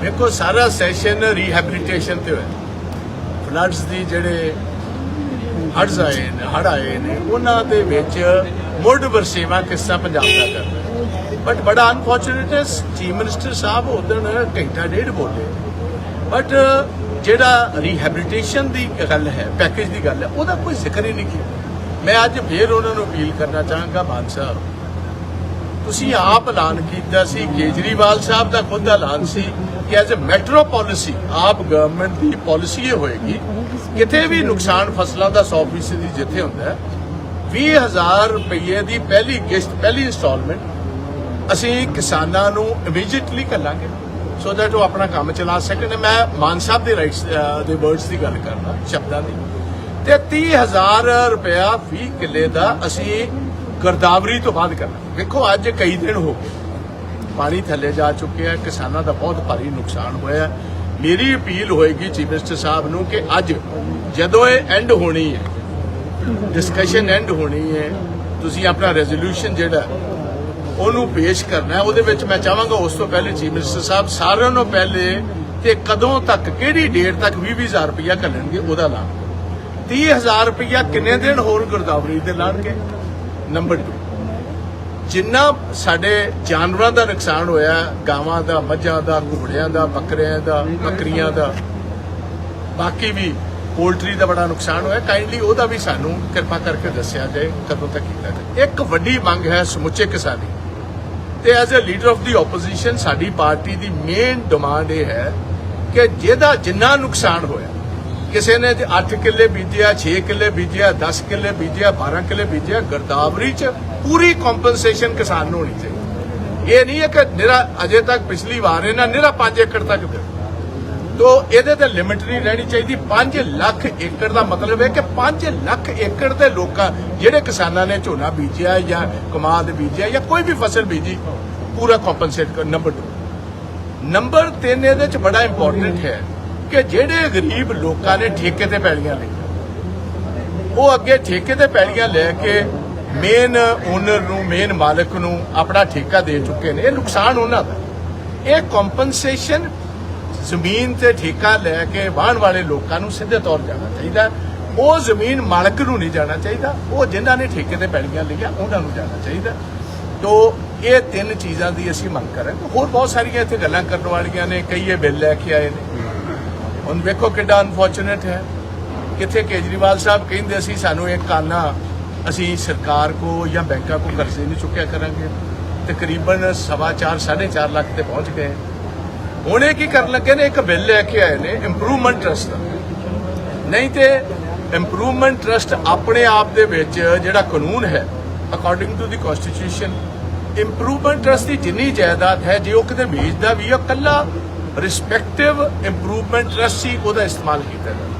ਵੇਖੋ ਸਾਰਾ session rehabilitation ਤੇ ਹੋਇਆ। ਫਲੱਡਸ ਦੀ ਜਿਹੜੇ ਹੜ੍ਹ ਆਏ ਨੇ, ਹੜ੍ਹ ਆਏ ਨੇ, ਉਹਨਾਂ ਦੇ ਵਿੱਚ ਮੁੱਢ ਵਰਸੇਵਾ ਕਿਸ ਤਰ੍ਹਾਂ ਪੰਜਾਬ ਦਾ ਕਰਨਾ ਬਟ ਬੜਾ ਅਨਫੋਰਚੂਨੇਟ ਹੈ ਚੀਫ ਮਿਨਿਸਟਰ ਸਾਹਿਬ ਉਦੋਂ ਘੰਟਾ ਡੇਢ ਬੋਲੇ। ਬਟ ਜਿਹੜਾ ਰੀਹੈਬਿਲਿਟੇਸ਼ਨ ਦੀ ਗੱਲ ਹੈ ਪੈਕੇਜ ਦੀ ਗੱਲ ਹੈ, ਉਹਦਾ ਕੋਈ ਜ਼ਿਕਰ ਹੀ ਨਹੀਂ ਕੀਤਾ। ਮੈਂ ਅੱਜ ਫੇਰ ਉਹਨਾਂ ਨੂੰ ਅਪੀਲ ਕਰਨਾ ਚਾਹਾਂਗਾ, ਮਾਨ ਸਾਹਿਬ। ਤੁਸੀਂ ਆਪ ਐਲਾਨ ਕੀਤਾ ਸੀ, ਕੇਜਰੀਵਾਲ ਸਾਹਿਬ ਦਾ ਖੁਦ ਐਲਾਨ ਸੀ ਕਿ as a metro policy AAP government the policy ਇਹ ਹੋਏਗੀ, ਕਿਤੇ ਵੀ ਨੁਕਸਾਨ ਫਸਲਾਂ ਦਾ 100% ਦੀ ਜਿੱਥੇ ਹੁੰਦਾ ਹੈ 20000 ਰੁਪਏ ਦੀ ਪਹਿਲੀ ਕਿਸ਼ਤ, ਪਹਿਲੀ ਇਨਸਟਾਲਮੈਂਟ ਅਸੀਂ ਕਿਸਾਨਾਂ ਨੂੰ ਇਮੀਡੀਏਟਲੀ ਕਰਾਂਗੇ ਸੋ ਦੈਟ ਉਹ ਆਪਣਾ ਕੰਮ ਚਲਾ ਸਕਣ ਮੈਂ ਮਾਨ ਸਾਹਿਬ ਦੇ ਰਾਈਟਸ ਦੇ ਵਰਡਸ ਦੀ ਗੱਲ ਕਰਦਾ, ਸ਼ਬਦਾਂ ਦੀ। ਤੇ 30000 ਰੁਪਇਆ 20 ਕਿੱਲੇ ਦਾ ਅਸੀਂ ਗਰਦਾਵਰੀ ਤੋਂ ਬਾਅਦ ਕਰਨਾ ਵੇਖੋ, ਅੱਜ ਕਈ ਦਿਨ ਹੋ ਗਏ। ਪਾਣੀ ਥੱਲੇ ਜਾ ਚੁੱਕਿਆ ਹੈ। ਕਿਸਾਨਾਂ ਦਾ ਬਹੁਤ ਭਾਰੀ ਨੁਕਸਾਨ ਹੋਇਆ ਮੇਰੀ ਅਪੀਲ ਹੋਏਗੀ ਚੀਫ ਮਿਨਿਸਟਰ ਸਾਹਿਬ ਨੂੰ ਕਿ ਅੱਜ ਜਦੋਂ ਇਹ ਐਂਡ ਹੋਣੀ ਹੈ ਡਿਸਕਸ਼ਨ ਐਂਡ ਹੋਣੀ ਹੈ, ਤੁਸੀਂ ਆਪਣਾ ਰੈਜ਼ੋਲੂਸ਼ਨ ਜਿਹੜਾ ਉਹਨੂੰ ਪੇਸ਼ ਕਰਨਾ ਉਹਦੇ ਵਿੱਚ ਮੈਂ ਚਾਹਾਂਗਾ ਉਸ ਤੋਂ ਪਹਿਲੇ ਚੀਫ ਮਿਨਿਸਟਰ ਸਾਹਿਬ ਸਾਰਿਆਂ ਨੂੰ ਪਹਿਲੇ ਤੇ ਕਦੋਂ ਤੱਕ, ਕਿਹੜੀ ਡੇਟ ਤੱਕ 20000 ਰੁਪਇਆ ਘੱਲਣਗੇ, ਉਹਦਾ ਐਲਾਨ 30000 ਰੁਪਇਆ ਕਿੰਨੇ ਦਿਨ ਹੋਰ ਗੁਰਦਾਵਰੀ ਤੇ ਲਾਣਗੇ? ਨੰਬਰ 2 ਜਿੰਨਾ ਸਾਡੇ ਜਾਨਵਰਾਂ ਦਾ ਨੁਕਸਾਨ ਹੋਇਆ, ਗਾਵਾਂ ਦਾ, ਮੱਝਾਂ ਦਾ ਘੋੜਿਆਂ ਦਾ, ਬੱਕਰਿਆਂ ਦਾ, ਬੱਕਰੀਆਂ ਦਾ, ਬਾਕੀ ਵੀ ਪੋਲਟਰੀ ਦਾ ਬੜਾ ਨੁਕਸਾਨ ਹੋਇਆ। ਕਾਈਂਡਲੀ ਉਹਦਾ ਵੀ ਸਾਨੂੰ ਕਿਰਪਾ ਕਰਕੇ ਦੱਸਿਆ ਜਾਏ, ਕਦੋਂ ਤੱਕ ਕੀਤਾ ਜਾਏ। ਇੱਕ ਵੱਡੀ ਮੰਗ ਹੈ ਸਮੁੱਚੇ ਕਿਸਾਨੀ। ਤੇ as a leader of the opposition ਸਾਡੀ ਪਾਰਟੀ ਦੀ ਮੇਨ ਡਿਮਾਂਡ ਇਹ ਹੈ ਕਿ ਜਿਹਦਾ ਜਿੰਨਾ ਨੁਕਸਾਨ ਹੋਇਆ, ਕਿਸੇ ਨੇ 8 ਕਿੱਲੇ ਬੀਜਿਆ 6 ਕਿੱਲੇ ਬੀਜਿਆ 10 ਕਿੱਲੇ ਬੀਜਿਆ 12 ਕਿੱਲੇ ਬੀਜਿਆ, ਗਰਦਾਵਰੀ ਚ ਪੂਰੀ ਕੰਪਨਸੇਸ਼ਨ ਕਿਸਾਨ ਨੂੰ ਹੋਣੀ ਚਾਹੀਦੀ। ਇਹ ਨਹੀਂ ਹੈ ਕਿ ਨਿਰਾ ਅਜੇ ਤੱਕ ਪਿਛਲੀ ਵਾਰ ਇਹਨਾਂ ਨਿਰਾ 5 ਏਕੜ ਤੱਕ ਦਿੱਤਾ। ਤੋ ਇਹਦੇ ਤੇ ਲਿਮਿਟ ਨਹੀਂ ਰਹਿਣੀ ਚਾਹੀਦੀ। 5 ਲੱਖ ਏਕੜ ਦਾ ਮਤਲਬ ਹੈ ਕਿ 5 ਲੱਖ ਏਕੜ ਦੇ ਲੋਕਾਂ ਜਿਹੜੇ ਕਿਸਾਨਾਂ ਨੇ ਝੋਨਾ ਬੀਜਿਆ ਜਾਂ ਕਮਾਦ ਬੀਜਿਆ ਜਾਂ ਕੋਈ ਵੀ ਫਸਲ ਬੀਜੀ, ਪੂਰਾ ਕੰਪਨਸੇਟ ਕਰ ਨੰਬਰ 2 ਨੰਬਰ 3 ਇਹਦੇ ਚ ਬੜਾ ਇੰਪੋਰਟੈਂਟ ਹੈ ਕਿ ਜਿਹੜੇ ਗਰੀਬ ਲੋਕਾਂ ਨੇ ਠੇਕੇ ਤੇ ਪੈਲੀਆਂ ਲਈਆਂ, ਉਹ ਅੱਗੇ ਠੇਕੇ ਤੇ ਪੈਲੀਆਂ ਲੈ ਕੇ ਮੇਨ ਓਨਰ ਨੂੰ ਮੇਨ ਮਾਲਕ ਨੂੰ ਆਪਣਾ ਠੇਕਾ ਦੇ ਚੁੱਕੇ ਨੇ। ਇਹ ਨੁਕਸਾਨ ਉਹਨਾਂ ਦਾ। ਇਹ ਕੰਪਨਸੇਸ਼ਨ ਜ਼ਮੀਨ ਤੇ ਠੇਕਾ ਲੈ ਕੇ ਵਾਹਣ ਵਾਲੇ ਲੋਕਾਂ ਨੂੰ ਸਿੱਧੇ ਤੌਰ ਜਾਣਾ ਚਾਹੀਦਾ। ਉਹ ਜ਼ਮੀਨ ਮਾਲਕ ਨੂੰ ਨਹੀਂ ਜਾਣਾ ਚਾਹੀਦਾ। ਉਹ ਜਿਨ੍ਹਾਂ ਨੇ ਠੇਕੇ ਤੇ ਪੈਲੀਆਂ ਲਈਆਂ, ਉਹਨਾਂ ਨੂੰ ਜਾਣਾ ਚਾਹੀਦਾ। ਤੋ, ਇਹ ਤਿੰਨ ਚੀਜ਼ਾਂ ਦੀ ਅਸੀਂ ਮੰਗ ਕਰਾਂਗੇ। ਹੋਰ ਬਹੁਤ ਸਾਰੀਆਂ ਇੱਥੇ ਗੱਲਾਂ ਕਰਨ ਵਾਲੀਆਂ ਨੇ। ਕਈ ਇਹ ਬਿੱਲ ਲੈ ਕੇ ਆਏ ਨੇ। ਹੁਣ ਵੇਖੋ ਕਿੱਡਾ ਅਨਫੋਰਚੂਨੇਟ ਹੈ। ਕਿੱਥੇ ਕੇਜਰੀਵਾਲ ਸਾਹਿਬ ਕਹਿੰਦੇ ਸੀ, ਸਾਨੂੰ ਇੱਕ ਕਾਨਾ ਅਸੀਂ ਸਰਕਾਰ ਕੋ ਜਾਂ ਬੈਂਕਾਂ ਕੋ ਕਰਜ਼ੇ ਨਹੀਂ ਚੁੱਕਿਆ ਕਰਾਂਗੇ। ਤਕਰੀਬਨ ਸਵਾ ਚਾਰ, ਸਾਢੇ 4 ਲੱਖ ਤੇ ਪਹੁੰਚ ਗਏ। ਹੁਣ ਇਹ ਕੀ ਕਰਨ ਲੱਗੇ ਨੇ? ਇੱਕ ਬਿੱਲ ਲੈ ਕੇ ਆਏ ਨੇ ਇੰਪਰੂਵਮੈਂਟ ਟਰਸਟ ਦਾ। ਨਹੀਂ ਤੇ ਇੰਪਰੂਵਮੈਂਟ ਟਰਸਟ ਆਪਣੇ ਆਪ ਦੇ ਵਿੱਚ ਜਿਹੜਾ ਕਾਨੂੰਨ ਹੈ according to the constitution improvement trust ਦੀ ਜਿੰਨੀ ਜਾਇਦਾਦ ਹੈ ਜੇ ਉਹ ਕਿਤੇ ਵੇਚਦਾ ਵੀ ਹੈ ਕੱਲਾ ਰਿਸਪੈਕਟਿਵ ਇੰਪਰੂਵਮੈਂਟ ਟਰਸਟ ਹੀ ਉਹਦਾ ਇਸਤੇਮਾਲ ਕੀਤਾ ਜਾਂਦਾ।